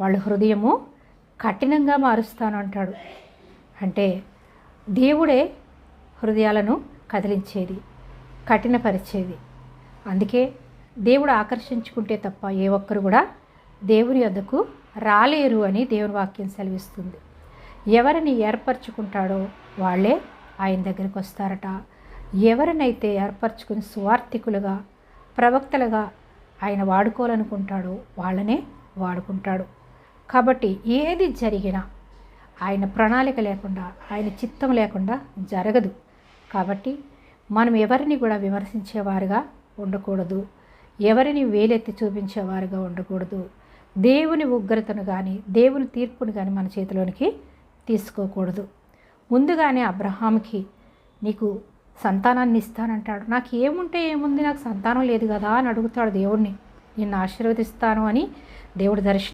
వాళ్ళ హృదయము కఠినంగా మారుస్తాను అంటాడు అంటే దేవుడే హృదయాలను కదిలించేది కఠినపరిచేది. అందుకే దేవుడు ఆకర్షించుకుంటే తప్ప ఏ ఒక్కరు కూడా దేవుని వద్దకు రాలేరు అని దేవుని వాక్యం సెలవిస్తుంది. ఎవరిని ఏర్పరచుకుంటాడో వాళ్ళే ఆయన దగ్గరికి వస్తారట. ఎవరినైతే ఏర్పరచుకుని సువార్థికులుగా ప్రవక్తలుగా ఆయన వాడుకోవాలనుకుంటాడో వాళ్ళనే వాడుకుంటాడు. కాబట్టి ఏది జరిగినా ఆయన ప్రణాళిక లేకుండా ఆయన చిత్తం లేకుండా జరగదు. కాబట్టి మనం ఎవరిని కూడా విమర్శించేవారుగా ఉండకూడదు. ఎవరిని వేలెత్తి చూపించేవారుగా ఉండకూడదు. దేవుని ఉగ్రతను కానీ దేవుని తీర్పును కానీ మన చేతిలోనికి తీసుకోకూడదు. ముందుగానే అబ్రహాంకి నీకు సంతానాన్ని ఇస్తానంటాడు. నాకు ఏముంటే ఏముంది? నాకు సంతానం లేదు కదా అని అడుగుతాడు దేవుణ్ణి. నిన్ను ఆశీర్వదిస్తాను అని దేవుడు దర్శనం